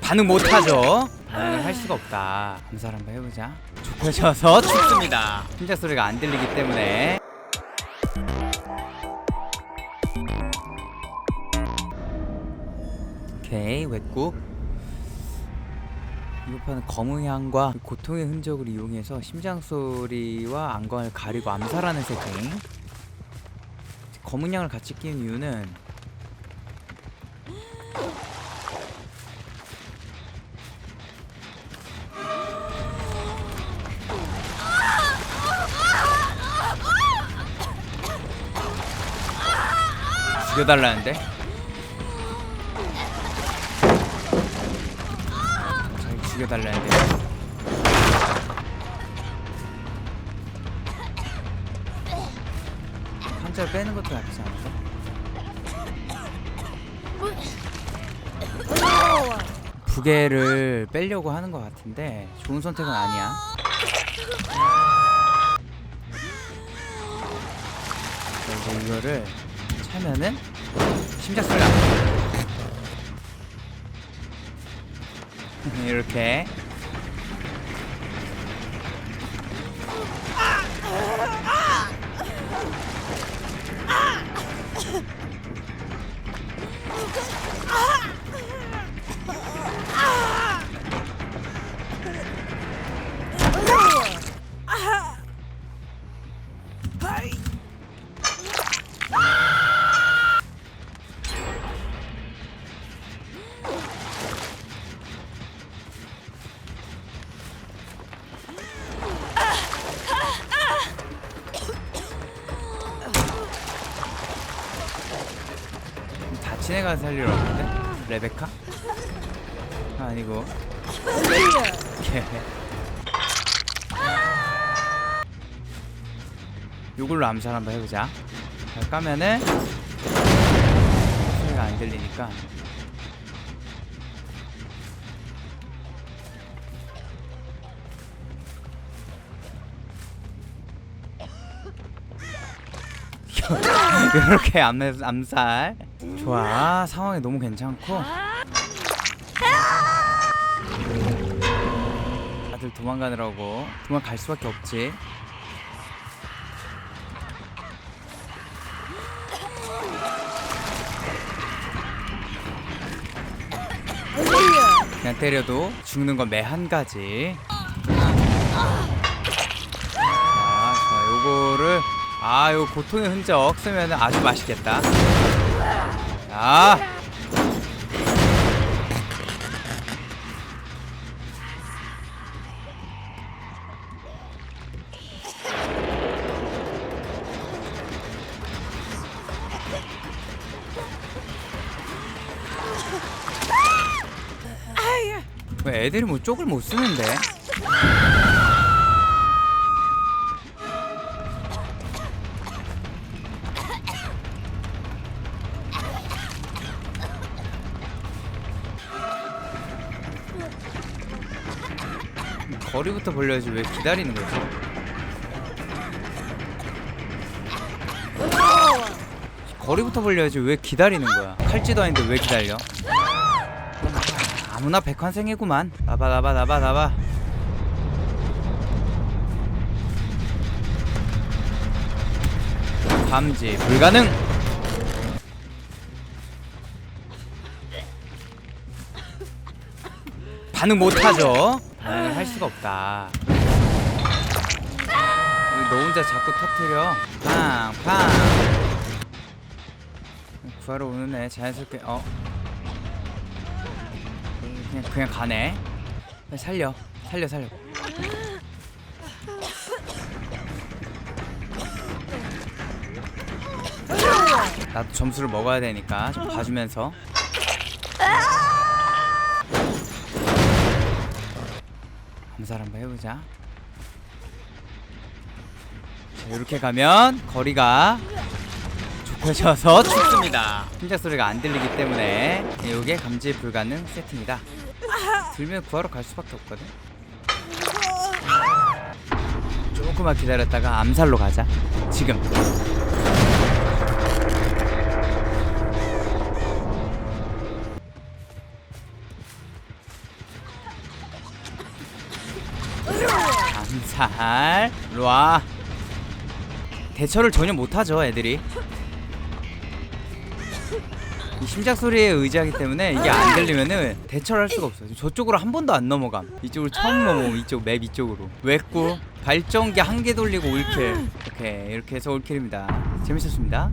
반응 못하죠. 반응을 할 수가 없다. 암살 한번 해보자. 좁혀져서 죽습니다. 심장 소리가 안 들리기 때문에. 오케이 웹국. 이번 판은 검은 향과 고통의 흔적을 이용해서 심장 소리와 안광을 가리고 암살하는 세팅. 검은 향을 같이 끼는 이유는 죽여달라는데? 잘 죽여달라는데? 한자를 빼는 것도 나쁘지 않을까? 부계를 빼려고 하는 것 같은데 좋은 선택은 아니야. 이거를 차면은 심장 소리가 안 나. 이렇게 애가 살리러 왔는데? 레베카? 아, 아니고. 걔 요걸로 암살 한번 해보자. 자, 까면은 소리가 안 들리니까. 이렇게 암, 암살 좋아. 상황이 너무 괜찮고. 다들 도망가느라고. 도망갈 수밖에 없지. 그냥 때려도 죽는 건 매 한 가지. 자, 좋아. 요거를 아 요거 고통의 흔적 쓰면 아주 맛있겠다 자왜 애들이 뭐 쪽을 못 쓰는데? 거리부터 벌려야지 왜 기다리는 거지? 거리부터 벌려야지 왜 기다리는 거야? 칼지도 아닌데 왜 기다려? 아무나 백환생이구만 나봐 나봐 나봐 나봐 감지 불가능 반응 못하죠 반응을 할 수가 없다 왜너 혼자 자꾸 터트려 팡 팡 구하러 오는 애 자연스럽게 어 그냥 그냥 가네. 살려, 살려, 살려. 나도 점수를 먹어야 되니까 좀 봐주면서. 암살 한번 해보자. 자, 이렇게 가면 거리가 좁혀져서 죽습니다. 심장 소리가 안 들리기 때문에 이게 감지 불가능 세팅이다. 들면 구하러 갈 수밖에 없거든. 조금만 기다렸다가 암살로 가자. 지금. 암살 일로와. 대처를 전혀 못하죠 애들이. 이 심장 소리에 의지하기 때문에 이게 안 들리면은 대처를 할 수가 없어요. 저쪽으로 한 번도 안 넘어감. 이쪽으로 처음 넘어옴 이쪽 맵 이쪽으로. 외꾸 발전기 한 개 돌리고 올킬. 오케이. 이렇게 해서 올킬입니다. 재밌었습니다